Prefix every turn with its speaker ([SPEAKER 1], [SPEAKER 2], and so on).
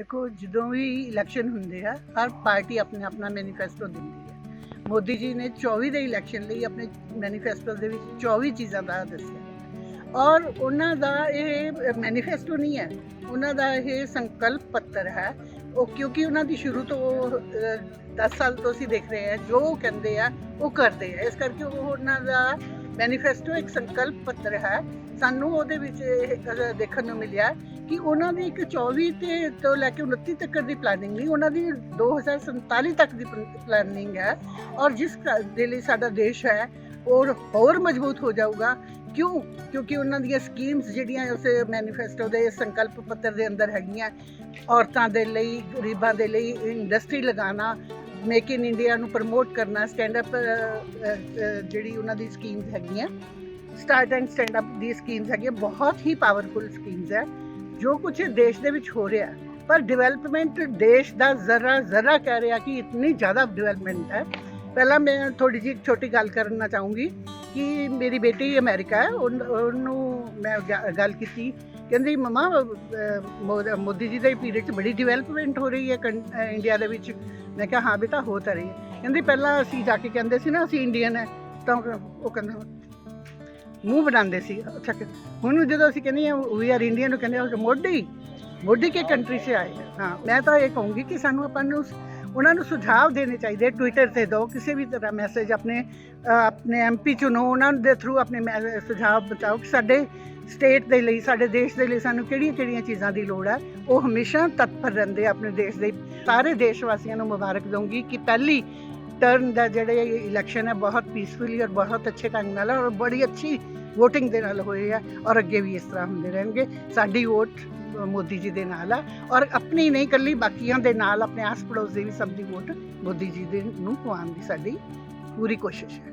[SPEAKER 1] ਦੇਖੋ, ਜਦੋਂ ਵੀ ਇਲੈਕਸ਼ਨ ਹੁੰਦੇ ਆ, ਹਰ ਪਾਰਟੀ ਆਪਣੇ ਆਪਣਾ ਮੈਨੀਫੈਸਟੋ ਦਿੰਦੀ ਹੈ। ਮੋਦੀ ਜੀ ਨੇ 24 ਦੇ ਇਲੈਕਸ਼ਨ ਲਈ ਆਪਣੇ ਮੈਨੀਫੈਸਟੋ ਦੇ ਵਿੱਚ 24 ਚੀਜ਼ਾਂ ਦਾ ਦੱਸਿਆ। ਔਰ ਉਹਨਾਂ ਦਾ ਇਹ ਮੈਨੀਫੈਸਟੋ ਨਹੀਂ ਹੈ, ਉਹਨਾਂ ਦਾ ਇਹ ਸੰਕਲਪ ਪੱਤਰ ਹੈ। ਉਹ ਕਿਉਂਕਿ ਉਹਨਾਂ ਦੀ ਸ਼ੁਰੂ ਤੋਂ 10 ਸਾਲ ਤੋਂ ਅਸੀਂ ਦੇਖ ਰਹੇ ਹਾਂ, ਜੋ ਉਹ ਕਹਿੰਦੇ ਆ, ਉਹ ਕਰਦੇ ਆ। ਇਸ ਕਰਕੇ ਉਹ ਉਹਨਾਂ ਦਾ ਮੈਨੀਫੈਸਟੋ ਇੱਕ ਸੰਕਲਪ ਪੱਤਰ ਹੈ। ਸਾਨੂੰ ਉਹਦੇ ਵਿੱਚ ਦੇਖਣ ਨੂੰ ਮਿਲਿਆ ਕਿ ਉਹਨਾਂ ਦੀ ਇੱਕ 24 ਤੇ ਤੋਂ ਲੈ ਕੇ 29 ਤੱਕ ਦੀ ਪਲੈਨਿੰਗ ਨਹੀਂ ਉਹਨਾਂ ਦੀ 2047 ਤੱਕ ਦੀ ਪਲੈਨਿੰਗ ਹੈ ਔਰ ਜਿਸ ਦੇ ਲਈ ਸਾਡਾ ਦੇਸ਼ ਹੈ, ਉਹ ਹੋਰ ਮਜ਼ਬੂਤ ਹੋ ਜਾਊਗਾ। ਕਿਉਂ? ਕਿਉਂਕਿ ਉਹਨਾਂ ਦੀਆਂ ਸਕੀਮਸ ਜਿਹੜੀਆਂ ਉਸ ਮੈਨੀਫੈਸਟੋ ਦੇ, ਸੰਕਲਪ ਪੱਤਰ ਦੇ ਅੰਦਰ ਹੈਗੀਆਂ, ਔਰਤਾਂ ਦੇ ਲਈ, ਗਰੀਬਾਂ ਦੇ ਲਈ ਇੰਡਸਟਰੀ ਲਗਾਉਣਾ ਮੇਕ ਇਨ ਇੰਡੀਆ ਨੂੰ ਪ੍ਰਮੋਟ ਕਰਨਾ ਸਟੈਂਡ ਅਪ ਜਿਹੜੀ ਉਹਨਾਂ ਦੀ ਸਕੀਮਸ ਹੈਗੀਆਂ ਸਟਾਰਟ ਐਂਡ ਸਟੈਂਡ ਅਪ ਦੀ ਸਕੀਮਸ ਹੈਗੀਆਂ, ਬਹੁਤ ਹੀ ਪਾਵਰਫੁਲ ਸਕੀਮਸ ਹੈ। ਜੋ ਕੁਝ ਦੇਸ਼ ਦੇ ਵਿੱਚ ਹੋ ਰਿਹਾ ਪਰ ਡਿਵੈਲਪਮੈਂਟ ਦੇਸ਼ ਦਾ ਜ਼ਰਾ ਜ਼ਰਾ ਕਹਿ ਰਿਹਾ ਕਿ ਇਤਨੀ ਜ਼ਿਆਦਾ ਡਿਵੈਲਪਮੈਂਟ ਹੈ। ਪਹਿਲਾਂ ਮੈਂ ਥੋੜੀ ਜਿਹੀ ਛੋਟੀ ਗੱਲ ਕਰਨਾ ਚਾਹੂੰਗੀ ਕਿ ਮੇਰੀ ਬੇਟੀ ਅਮਰੀਕਾ ਹੈ ਉਹਨ- ਉਹਨੂੰ ਮੈਂ ਗੱਲ ਕੀਤੀ। ਕਹਿੰਦੀ, ਮਮਾ ਮੋ- ਮੋਦੀ ਜੀ ਦੇ ਪੀਰੀਅਡ 'ਚ ਬੜੀ ਡਿਵੈਲਪਮੈਂਟ ਹੋ ਰਹੀ ਹੈ ਕੰ- ਇੰਡੀਆ ਦੇ ਵਿੱਚ। ਮੈਂ ਕਿਹਾ, ਹਾਂ ਬੇਟਾ, ਹੋ ਤਾਂ ਰਹੀ ਹੈ। ਕਹਿੰਦੀ, ਪਹਿਲਾਂ ਅਸੀਂ ਜਾ ਕੇ ਕਹਿੰਦੇ ਸੀ ਨਾ, ਅਸੀਂ ਇੰਡੀਅਨ ਹੈ। ਤਾਂ ਉਹ ਕਹਿੰਦਾ ਮੂੰਹ ਬਣਾਉਂਦੇ ਸੀ ਅੱਛਾ ਹੁਣ ਜਦੋਂ ਅਸੀਂ ਕਹਿੰਦੇ ਹਾਂ ਵੀ ਆਰ ਇੰਡੀਅਨ ਨੂੰ ਕਹਿੰਦੇ ਆ ਮੋਢੀ ਮੋਦੀ ਕੇ ਕੰਟਰੀ ਸੇ ਆਏ ਹਾਂ ਮੈਂ ਤਾਂ ਇਹ ਕਹੂੰਗੀ ਕਿ ਸਾਨੂੰ ਆਪਾਂ ਨੂੰ ਉਹਨਾਂ ਨੂੰ ਸੁਝਾਅ ਦੇਣੇ ਚਾਹੀਦੇ ਟਵਿੱਟਰ ਤੇ ਦਿਓ ਕਿਸੇ ਵੀ ਤਰ੍ਹਾਂ ਮੈਸੇਜ ਆਪਣੇ ਅਹ, ਆਪਣੇ ਐਮਪੀ ਚੁਣੋ ਉਹਨਾਂ ਦੇ ਥਰੂ ਆਪਣੇ ਮੈ- ਸੁਝਾਅ ਬਚਾਓ ਕਿ ਸਾਡੇ ਸਟੇਟ ਦੇ ਲਈ ਸਾਡੇ ਦੇਸ਼ ਦੇ ਲਈ ਸਾਨੂੰ ਕਿਹੜੀਆਂ ਕਿਹੜੀਆਂ ਚੀਜ਼ਾਂ ਦੀ ਲੋੜ ਹੈ। ਉਹ ਹਮੇਸ਼ਾ ਤਤਪਰ ਰਹਿੰਦੇ ਆਪਣੇ ਦੇਸ਼ ਦੇ ਸਾਰੇ ਦੇਸ਼ ਵਾਸੀਆਂ ਨੂੰ ਮੁਬਾਰਕ ਦਊਂਗੀ ਕਿ ਪਹਿਲੀ ਟਰਨ ਦਾ ਜਿਹੜੇ ਇਲੈਕਸ਼ਨ ਹੈ, ਬਹੁਤ ਪੀਸਫੁਲੀ ਔਰ ਬਹੁਤ ਅੱਛੇ ਢੰਗ ਨਾਲ ਔਰ ਬੜੀ ਅੱਛੀ VOTING ਦੇ ਨਾਲ ਹੋਏ ਆ ਔਰ ਅੱਗੇ ਵੀ ਇਸ ਤਰ੍ਹਾਂ ਹੁੰਦੇ ਰਹਿਣਗੇ। ਸਾਡੀ ਵੋਟ ਮੋਦੀ ਜੀ ਦੇ ਨਾਲ ਆ ਔਰ ਆਪਣੀ ਨਹੀਂ ਕੱਲੀ ਬਾਕੀਆਂ ਦੇ ਨਾਲ, ਆਪਣੇ ਆਸ ਪੜੋਸ ਦੇ ਵੀ ਸਭ ਦੀ ਵੋਟ ਮੋਦੀ ਜੀ ਦੇ ਨੂੰ ਪਵਾਉਣ ਦੀ ਸਾਡੀ ਪੂਰੀ ਕੋਸ਼ਿਸ਼ ਹੈ।